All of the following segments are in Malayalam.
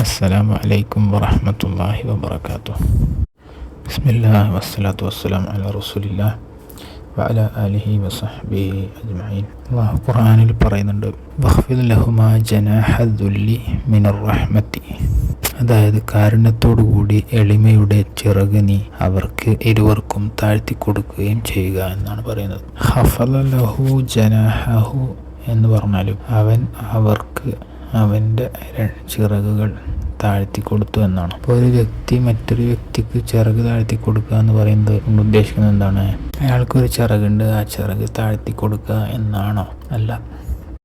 السلام عليكم ورحمة الله وبركاته بسم الله والصلاة والسلام على رسول الله വഅല ആലിഹി വസഹ്ബിഹി അജ്മഈൻ അല്ലാഹു ഖുർആനിൽ പറയുന്നുണ്ട് വഖ്ഫിദ് ലഹുമാ ജനാഹദ്ദുല്ലി മിനർ റഹ്മത്തി അതായത് കാരുണ്യത്തോടു കൂടി എളിമയുടെ ചിറക് നീ അവർക്ക് ഇരുവർക്കും താഴ്ത്തി കൊടുക്കുകയും ചെയ്യുക എന്നാണ് പറയുന്നത് ഹഫല ലഹു ജനാഹു എന്ന് പറഞ്ഞാലും അവൻ അവർക്ക് അവന്റെ ചിറകുകൾ താഴ്ത്തി കൊടുത്തു എന്നാണ്. അപ്പോൾ ഒരു വ്യക്തി മറ്റൊരു വ്യക്തിക്ക് ചിറക് താഴ്ത്തി കൊടുക്കുക എന്ന് പറയുന്നത് കൊണ്ട് ഉദ്ദേശിക്കുന്നത് എന്താണ്? അയാൾക്കൊരു ചിറകുണ്ട് ആ ചിറക് താഴ്ത്തി കൊടുക്കുക എന്നാണോ? അല്ല.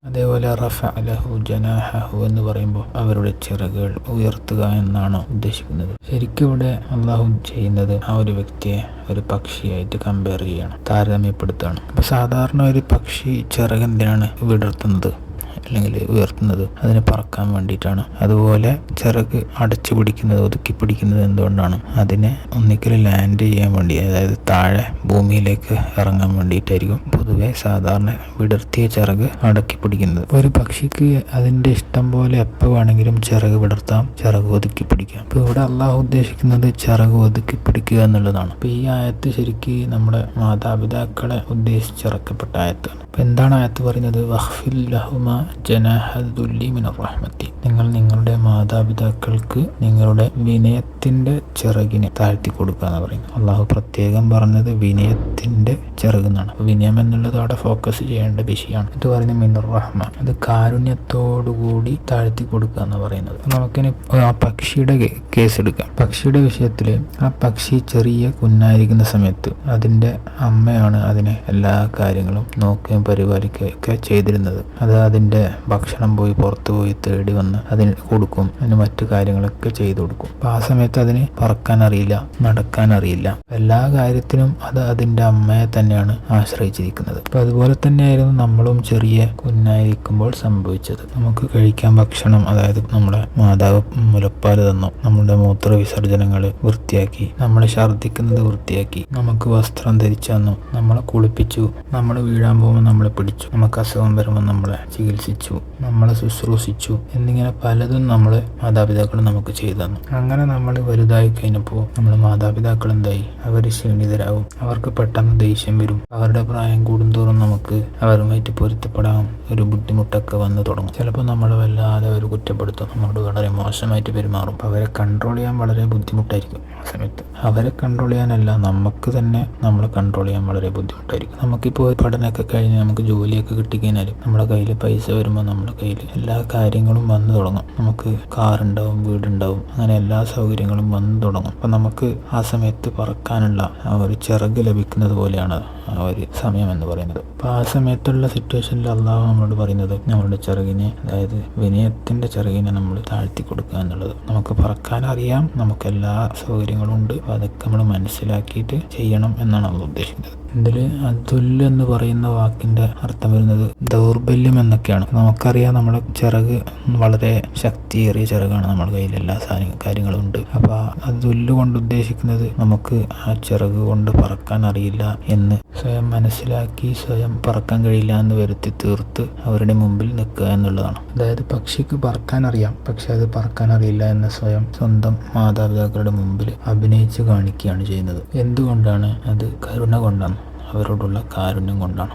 അതേപോലെ റഫ അലഹു ജനാഹു എന്ന് പറയുമ്പോൾ അവരുടെ ചിറകുകൾ ഉയർത്തുക എന്നാണോ ഉദ്ദേശിക്കുന്നത്. ശരിക്കും ഇവിടെ അള്ളാഹു ചെയ്യുന്നത് ആ ഒരു വ്യക്തിയെ ഒരു പക്ഷിയായിട്ട് കമ്പയർ ചെയ്യണം താരതമ്യപ്പെടുത്തുകയാണ്. അപ്പോൾ സാധാരണ ഒരു പക്ഷി ചിറക് എന്തിനാണ് വിടർത്തുന്നത്? അല്ലെങ്കിൽ ഉയർത്തുന്നത് അതിനെ പറക്കാൻ വേണ്ടിയിട്ടാണ്. അതുപോലെ ചിറക് അടച്ചു പിടിക്കുന്നത് ഒതുക്കി പിടിക്കുന്നത് എന്തുകൊണ്ടാണ്? അതിനെ ഒന്നിക്കൽ ലാൻഡ് ചെയ്യാൻ വേണ്ടി അതായത് താഴെ ഭൂമിയിലേക്ക് ഇറങ്ങാൻ വേണ്ടിയിട്ടായിരിക്കും പൊതുവെ സാധാരണ വിടർത്തിയ ചിറക് അടക്കി പിടിക്കുന്നത്. ഒരു പക്ഷിക്ക് അതിന്റെ ഇഷ്ടം പോലെ എപ്പോൾ വേണമെങ്കിലും ചിറക് വിടർത്താം ചിറക് ഒതുക്കി പിടിക്കാം. അപ്പോൾ ഇവിടെ അള്ളാഹു ഉദ്ദേശിക്കുന്നത് ചിറക് ഒതുക്കി പിടിക്കുക എന്നുള്ളതാണ്. അപ്പോൾ ഈ ആയത്ത് ശരിക്ക് നമ്മുടെ മാതാപിതാക്കളെ ഉദ്ദേശിച്ചിറക്കപ്പെട്ട ആയത്താണ്. അപ്പോൾ എന്താണ് ആയത്ത് പറയുന്നത്? വഹ്ഫിൽ ലഹുമ ജനാഹദുല്ലി മിനർ റഹ്മത്തി നിങ്ങൾ നിങ്ങളുടെ മാതാപിതാക്കൾക്ക് നിങ്ങളുടെ വിനയത്തിന്റെ ചിറകിനെ താഴ്ത്തി കൊടുക്കുക എന്ന് പറയുന്നത്. അള്ളാഹു പ്രത്യേകം പറഞ്ഞത് വിനയത്തിന്റെ ചിറകുന്നാണ് വിനയം എന്നുള്ളത് അവിടെ ഫോക്കസ് ചെയ്യേണ്ട വിഷയമാണ്. ഇത് പറയുന്നത് മിനർ റഹ്മ അത് കാരുണ്യത്തോടുകൂടി താഴ്ത്തി കൊടുക്കുക എന്ന് പറയുന്നത്. നമുക്കിനി ആ പക്ഷിയുടെ കേസ് എടുക്കാം. പക്ഷിയുടെ വിഷയത്തിൽ ആ പക്ഷി ചെറിയ കുഞ്ഞായിരിക്കുന്ന സമയത്ത് അതിന്റെ അമ്മയാണ് അതിനെ എല്ലാ കാര്യങ്ങളും നോക്കുകയും പരിപാലിക്കുകയും ഒക്കെ ചെയ്തിരുന്നത്. അത് അതിന്റെ ഭക്ഷണം പോയി പുറത്തു പോയി തേടി വന്ന് അതിന് കൊടുക്കും. അതിന് മറ്റു കാര്യങ്ങളൊക്കെ ചെയ്തു കൊടുക്കും. അപ്പം ആ സമയത്ത് അതിന് പറക്കാൻ അറിയില്ല നടക്കാൻ അറിയില്ല. എല്ലാ കാര്യത്തിനും അത് അതിന്റെ അമ്മയെ തന്നെയാണ് ആശ്രയിച്ചിരിക്കുന്നത്. അപ്പം അതുപോലെ തന്നെയായിരുന്നു നമ്മളും ചെറിയ കുഞ്ഞായിരിക്കുമ്പോൾ സംഭവിച്ചത്. നമുക്ക് കഴിക്കാൻ ഭക്ഷണം അതായത് നമ്മുടെ മാതാവ് മുലപ്പാൽ തന്നു. നമ്മുടെ മൂത്ര വിസർജനങ്ങൾ വൃത്തിയാക്കി. നമ്മളെ ഛർദ്ദിക്കുന്നത് വൃത്തിയാക്കി. നമുക്ക് വസ്ത്രം ധരിച്ചു തന്നു. നമ്മളെ കുളിപ്പിച്ചു. നമ്മൾ വീഴാൻ പോകുമ്പോൾ നമ്മളെ പിടിച്ചു. നമുക്ക് അസുഖം വരുമ്പോൾ നമ്മളെ ചികിത്സിച്ചു. Bisous. നമ്മളെ ശുശ്രൂഷിച്ചു എന്നിങ്ങനെ പലതും നമ്മൾ മാതാപിതാക്കൾ നമുക്ക് ചെയ്തു തന്നു. അങ്ങനെ നമ്മൾ വലുതായി കഴിഞ്ഞപ്പോൾ നമ്മൾ മാതാപിതാക്കൾ എന്തായി? അവർ ക്ഷീണിതരാകും. അവർക്ക് പെട്ടെന്ന് ദേഷ്യം വരും. അവരുടെ പ്രായം കൂടുന്തോറും നമുക്ക് അവരുമായിട്ട് പൊരുത്തപ്പെടാൻ ഒരു ബുദ്ധിമുട്ടൊക്കെ വന്നു തുടങ്ങും. ചിലപ്പോൾ നമ്മൾ വല്ലാതെ അവർ കുറ്റപ്പെടുത്തും. നമ്മളോട് വളരെ മോശമായിട്ട് പെരുമാറും. അവരെ കൺട്രോൾ ചെയ്യാൻ വളരെ ബുദ്ധിമുട്ടായിരിക്കും ആ സമയത്ത്. അവരെ കൺട്രോൾ ചെയ്യാനല്ല നമുക്ക് തന്നെ നമ്മളെ കൺട്രോൾ ചെയ്യാൻ വളരെ ബുദ്ധിമുട്ടായിരിക്കും. നമുക്കിപ്പോൾ പഠനമൊക്കെ കഴിഞ്ഞ് നമുക്ക് ജോലിയൊക്കെ കിട്ടിക്കഴിഞ്ഞാലും നമ്മുടെ കയ്യിൽ പൈസ വരുമ്പോൾ നമ്മുടെ കയ്യിൽ എല്ലാ കാര്യങ്ങളും വന്നു തുടങ്ങും. നമുക്ക് കാർ കാറുണ്ടാവും വീടുണ്ടാവും അങ്ങനെ എല്ലാ സൗകര്യങ്ങളും വന്നു തുടങ്ങും. അപ്പം നമുക്ക് ആ സമയത്ത് പറക്കാനുള്ള ഒരു ചിറക് ലഭിക്കുന്നത് പോലെയാണ്. ആ ഒരു സമയം എന്ന് പറയുന്നത്. അപ്പോൾ ആ സമയത്തുള്ള സിറ്റുവേഷനിൽ അള്ളാഹു നമ്മളോട് പറയുന്നത് നമ്മളുടെ ചിറകിനെ അതായത് വിനയത്തിന്റെ ചിറകിനെ നമ്മൾ താഴ്ത്തി കൊടുക്കുക എന്നുള്ളത്. നമുക്ക് പറക്കാൻ അറിയാം. നമുക്ക് എല്ലാ സൗകര്യങ്ങളും ഉണ്ട്. അതൊക്കെ നമ്മൾ മനസ്സിലാക്കിയിട്ട് ചെയ്യണം എന്നാണ് നമ്മൾ ഉദ്ദേശിക്കുന്നത്. ഇതിൽ അതുൽ എന്ന് പറയുന്ന വാക്കിന്റെ അർത്ഥം വരുന്നത് ദൗർബല്യം എന്നൊക്കെയാണ്. നമുക്കറിയാം നമ്മുടെ ചിറക് വളരെ ശക്തിയേറിയ ചിറകാണ്. നമ്മുടെ കയ്യിൽ എല്ലാ സാധന കാര്യങ്ങളും ഉണ്ട്. അപ്പോൾ അതുൽ കൊണ്ട് ഉദ്ദേശിക്കുന്നത് നമുക്ക് ആ ചിറക് കൊണ്ട് പറക്കാൻ അറിയില്ല എന്ന് സ്വയം മനസ്സിലാക്കി സ്വയം പറക്കാൻ കഴിയില്ല എന്ന് വരുത്തി തീർത്ത് അവരുടെ മുമ്പിൽ നിൽക്കുക എന്നുള്ളതാണ്. അതായത് പക്ഷിക്ക് പറക്കാൻ അറിയാം പക്ഷെ അത് പറക്കാൻ അറിയില്ല എന്ന് സ്വയം സ്വന്തം മാതാപിതാക്കളുടെ മുമ്പിൽ അഭിനയിച്ച് കാണിക്കുകയാണ് ചെയ്യുന്നത്. എന്തുകൊണ്ടാണ്? അത് കരുണ കൊണ്ടാണ്. അവരോടുള്ള കാരുണ്യം കൊണ്ടാണ്.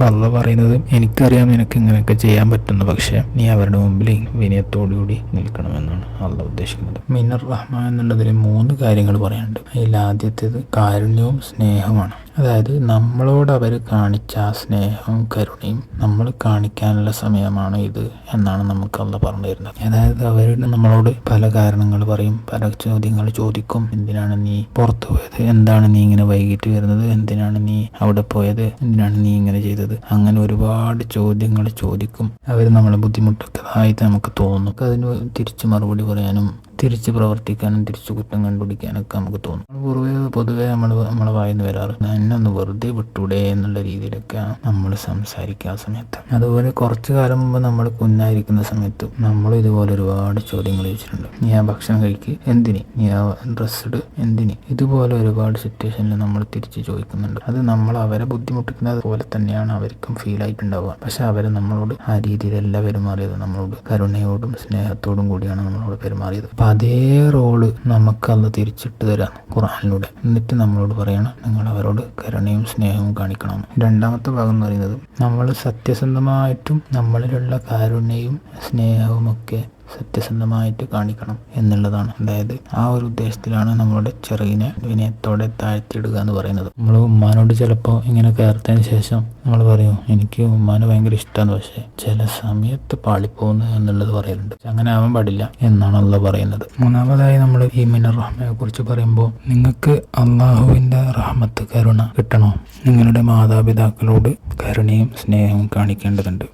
വള്ള പറയുന്നത് എനിക്കറിയാം നിനക്ക് ഇങ്ങനെയൊക്കെ ചെയ്യാൻ പറ്റുന്നു പക്ഷേ നീ അവരുടെ മുമ്പിൽ വിനയത്തോടുകൂടി നിൽക്കണമെന്നാണ് അള്ള ഉദ്ദേശിക്കുന്നത്. മിനർ റഹ്മാൻ എന്നുള്ളതിൽ മൂന്ന് കാര്യങ്ങൾ പറയാനുണ്ട്. അതിൽ ആദ്യത്തേത് കാരുണ്യവും സ്നേഹമാണ് അതായത് നമ്മളോട് അവർ കാണിച്ച ആ സ്നേഹവും കരുണയും നമ്മൾ കാണിക്കാനുള്ള സമയമാണ് ഇത് എന്നാണ് നമുക്ക് അള്ള പറഞ്ഞു തരുന്നത്. അതായത് അവർ നമ്മളോട് പല കാരണങ്ങൾ പറയും പല ചോദ്യങ്ങൾ ചോദിക്കും. എന്തിനാണ് നീ പുറത്തു പോയത്? എന്താണ് നീ ഇങ്ങനെ വൈകിട്ട് വരുന്നത്? എന്തിനാണ് നീ അവിടെ പോയത്? എന്തിനാണ് നീ ഇങ്ങനെ ചെയ്തത്? അങ്ങനെ ഒരുപാട് ചോദ്യങ്ങൾ ചോദിക്കും. അവർ നമ്മളെ ബുദ്ധിമുട്ടൊക്കെ ആയിട്ട് നമുക്ക് തോന്നും. അതിന് തിരിച്ചു മറുപടി പറയാനും തിരിച്ച് പ്രവർത്തിക്കാനും തിരിച്ച് കുറ്റം കണ്ടുപിടിക്കാനൊക്കെ നമുക്ക് തോന്നും. പൊതുവെ പൊതുവെ നമ്മൾ നമ്മളെ വായിന്ന് വരാറ് എന്നെ ഒന്ന് വെറുതെ വിട്ടൂടെ എന്നുള്ള രീതിയിലൊക്കെ നമ്മൾ സംസാരിക്കുക ആ സമയത്ത്. അതുപോലെ കുറച്ച് കാലം മുമ്പ് നമ്മൾ കുഞ്ഞായിരിക്കുന്ന സമയത്ത് നമ്മൾ ഇതുപോലെ ഒരുപാട് ചോദ്യങ്ങൾ ചോദിച്ചിട്ടുണ്ട്. നീ ആ ഭക്ഷണം കഴിക്ക് എന്തിന്? നീ ആ ഡ്രസ്സ് ഇട് എന്തിന്? ഇതുപോലെ ഒരുപാട് സിറ്റുവേഷനിൽ നമ്മൾ തിരിച്ച് ചോദിക്കുന്നുണ്ട്. അത് നമ്മൾ അവരെ ബുദ്ധിമുട്ടിക്കുന്നത് പോലെ തന്നെയാണ് അവർക്കും ഫീൽ ആയിട്ടുണ്ടാവുക. പക്ഷെ അവർ നമ്മളോട് ആ രീതിയിലല്ല പെരുമാറിയത്. നമ്മളോട് കരുണയോടും സ്നേഹത്തോടും കൂടിയാണ് നമ്മളോട് പെരുമാറിയത്. അപ്പൊ അതേ റോൾ നമുക്കന്ന് തിരിച്ചിട്ട് തരാം ഖുറാനിലൂടെ എന്നിട്ട് നമ്മളോട് പറയണം നിങ്ങൾ അവരോട് കരുണയും സ്നേഹവും കാണിക്കണം. രണ്ടാമത്തെ ഭാഗം എന്ന് പറയുന്നത് നമ്മൾ സത്യസന്ധമായിട്ടും നമ്മളിലുള്ള കാരുണ്യയും സ്നേഹവും ഒക്കെ സത്യസന്ധമായിട്ട് കാണിക്കണം എന്നുള്ളതാണ്. അതായത് ആ ഒരു ഉദ്ദേശത്തിലാണ് നമ്മളുടെ ചെറുകിനെ വിനയത്തോടെ താഴ്ത്തിയിടുക എന്ന് പറയുന്നത്. നമ്മൾ ഉമ്മാനോട് ചിലപ്പോൾ ഇങ്ങനെ കയർത്തതിന് ശേഷം നമ്മൾ പറയും എനിക്ക് ഉമ്മാനെ ഭയങ്കര ഇഷ്ടമാണ് പക്ഷേ ചില സമയത്ത് പാളിപ്പോകുന്നു എന്നുള്ളത് പറയലുണ്ട്. അങ്ങനെ ആവാൻ പാടില്ല എന്നാണ് അള്ളാഹ് പറയുന്നത്. മൂന്നാമതായി നമ്മൾ ഈ മിനർ റഹ്മയെ കുറിച്ച് പറയുമ്പോൾ നിങ്ങൾക്ക് അള്ളാഹുവിന്റെ റഹ്മത്ത് കരുണ കിട്ടണോ? നിങ്ങളുടെ മാതാപിതാക്കളോട് കരുണയും സ്നേഹവും കാണിക്കേണ്ടതുണ്ട്.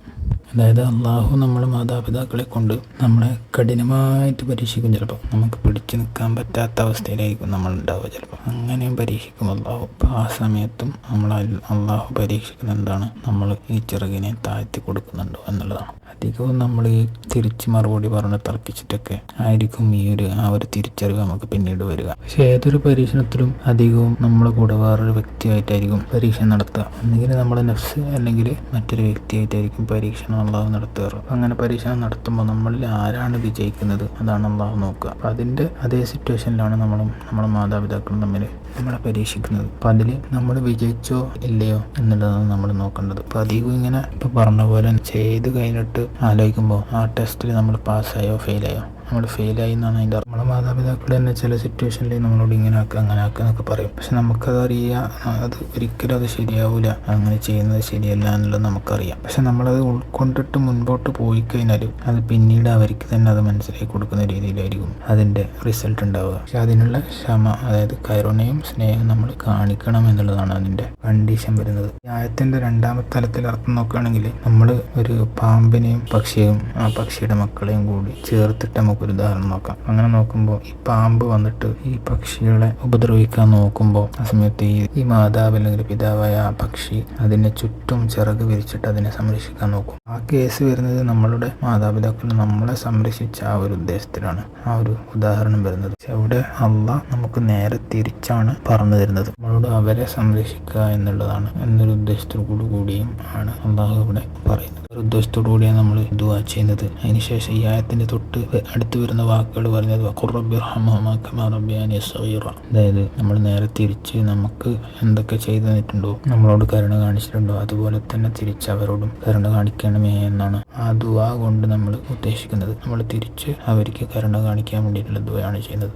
അതായത് അള്ളാഹു നമ്മളെ മാതാപിതാക്കളെ കൊണ്ട് നമ്മളെ കഠിനമായിട്ട് പരീക്ഷിക്കും ചിലപ്പോൾ നമുക്ക് പിടിച്ചു നിൽക്കാൻ പറ്റാത്ത അവസ്ഥയിലായിരിക്കും നമ്മൾ ഉണ്ടാവുക ചിലപ്പോൾ അങ്ങനെയും പരീക്ഷിക്കും അള്ളാഹു അപ്പോൾ ആ സമയത്തും നമ്മൾ അള്ളാഹു പരീക്ഷിക്കുന്ന എന്താണ്? നമ്മൾ ഈ ചിറകിനെ താഴ്ത്തി കൊടുക്കുന്നുണ്ടോ എന്നുള്ളതാണ്. അധികവും നമ്മൾ ഈ തിരിച്ച് മറുപടി പറഞ്ഞ് തർക്കിച്ചിട്ടൊക്കെ ആയിരിക്കും ഈ ഒരു ആ ഒരു തിരിച്ചറിവ് നമുക്ക് പിന്നീട് വരിക. പക്ഷെ ഏതൊരു പരീക്ഷണത്തിലും അധികവും നമ്മളെ കൂടെ വേറൊരു വ്യക്തിയായിട്ടായിരിക്കും പരീക്ഷ നടത്തുക. ഒന്നുകിൽ നമ്മളെ നെഫ്സ് അല്ലെങ്കിൽ മറ്റൊരു വ്യക്തിയായിട്ടായിരിക്കും പരീക്ഷണം അള്ളാഹു നടത്തുക അങ്ങനെ പരീക്ഷണം നടത്തുമ്പോൾ നമ്മളിൽ ആരാണ് വിജയിക്കുന്നത്? അതാണ് അള്ളാഹു നോക്കുക. അപ്പം അതിന്റെ അതേ സിറ്റുവേഷനിലാണ് നമ്മളും നമ്മുടെ മാതാപിതാക്കളും തമ്മിൽ നമ്മളെ പരീക്ഷിക്കുന്നത്. അപ്പം അതിൽ നമ്മൾ വിജയിച്ചോ ഇല്ലയോ എന്നുള്ളതാണ് നമ്മൾ നോക്കേണ്ടത്. അപ്പം അധികം ഇങ്ങനെ ഇപ്പം പറഞ്ഞ പോലെ ചെയ്ത് കഴിഞ്ഞിട്ട് ആലോചിക്കുമ്പോൾ ആ ടെസ്റ്റിൽ നമ്മൾ പാസ്സായോ ഫെയിലായോ? നമ്മൾ ഫെയിലായി എന്നാണ് അതിന്റെ നമ്മളെ മാതാപിതാക്കൾ തന്നെ ചില സിറ്റുവേഷനിൽ നമ്മളോട് ഇങ്ങനെ ആക്കുക അങ്ങനെ ആക്കുക എന്നൊക്കെ പറയും. പക്ഷെ നമുക്കത് അറിയാം അത് ഒരിക്കലും അത് ശരിയാവില്ല അങ്ങനെ ചെയ്യുന്നത് ശരിയല്ല എന്നുള്ളത് നമുക്കറിയാം. പക്ഷെ നമ്മളത് ഉൾക്കൊണ്ടിട്ട് മുൻപോട്ട് പോയി കഴിഞ്ഞാൽ അത് പിന്നീട് അവർക്ക് തന്നെ അത് മനസ്സിലാക്കി കൊടുക്കുന്ന രീതിയിലായിരിക്കും അതിന്റെ റിസൾട്ട് ഉണ്ടാവുക. പക്ഷെ അതിനുള്ള ക്ഷമ അതായത് കരുണയും സ്നേഹം നമ്മൾ കാണിക്കണം എന്നുള്ളതാണ് അതിന്റെ കണ്ടീഷൻ വരുന്നത്. ന്യായത്തിന്റെ രണ്ടാമത്തെ തലത്തിൽ അർത്ഥം നോക്കുകയാണെങ്കിൽ നമ്മൾ ഒരു പാമ്പിനെയും പക്ഷിയും ആ പക്ഷിയുടെ മക്കളെയും കൂടി ചേർത്തിട്ട് നമുക്കൊരു ഉദാഹരണം നോക്കാം. അങ്ങനെ നോക്കുമ്പോൾ ഈ പാമ്പ് വന്നിട്ട് ഈ പക്ഷികളെ ഉപദ്രവിക്കാൻ നോക്കുമ്പോൾ ആ സമയത്ത് ഈ ഈ മാതാവ് അല്ലെങ്കിൽ പിതാവായ ആ പക്ഷി അതിനെ ചുറ്റും ചിറക് വിരിച്ചിട്ട് അതിനെ സംരക്ഷിക്കാൻ നോക്കും. ആ കേസ് വരുന്നത് നമ്മളുടെ മാതാപിതാക്കൾ നമ്മളെ സംരക്ഷിച്ച ആ ഒരു ഉദ്ദേശത്തിലാണ്. ആ ഒരു ഉദാഹരണം വരുന്നത്. അവിടെ അല്ല നമുക്ക് നേരെ തിരിച്ചാണ് പറഞ്ഞു തരുന്നത്. നമ്മളോട് അവരെ സംരക്ഷിക്കുക എന്നുള്ളതാണ്. എന്നൊരു ഉദ്ദേശത്തോടു കൂടിയും ആണ് അള്ളാഹു ഇവിടെ പറയുന്നത്. ഒരു ഉദ്ദേശത്തോടു കൂടിയാണ് നമ്മൾ ദുവാ ചെയ്യുന്നത്. അതിനുശേഷം ഈ ആയത്തിന്റെ തൊട്ട് അടുത്ത് വരുന്ന വാക്കുകൾ പറഞ്ഞത് അതായത് നമ്മൾ നേരെ തിരിച്ച് നമുക്ക് എന്തൊക്കെ ചെയ്തു തന്നിട്ടുണ്ടോ നമ്മളോട് കരുണ കാണിച്ചിട്ടുണ്ടോ അതുപോലെ തന്നെ തിരിച്ച് അവരോടും കരുണ കാണിക്കണമേ എന്നാണ് ആ ദുവാ കൊണ്ട് നമ്മൾ ഉദ്ദേശിക്കുന്നത്. നമ്മൾ തിരിച്ച് അവർക്ക് കരുണ കാണിക്കാൻ വേണ്ടിയിട്ടുള്ള ദുവയാണ് ചെയ്യുന്നത്.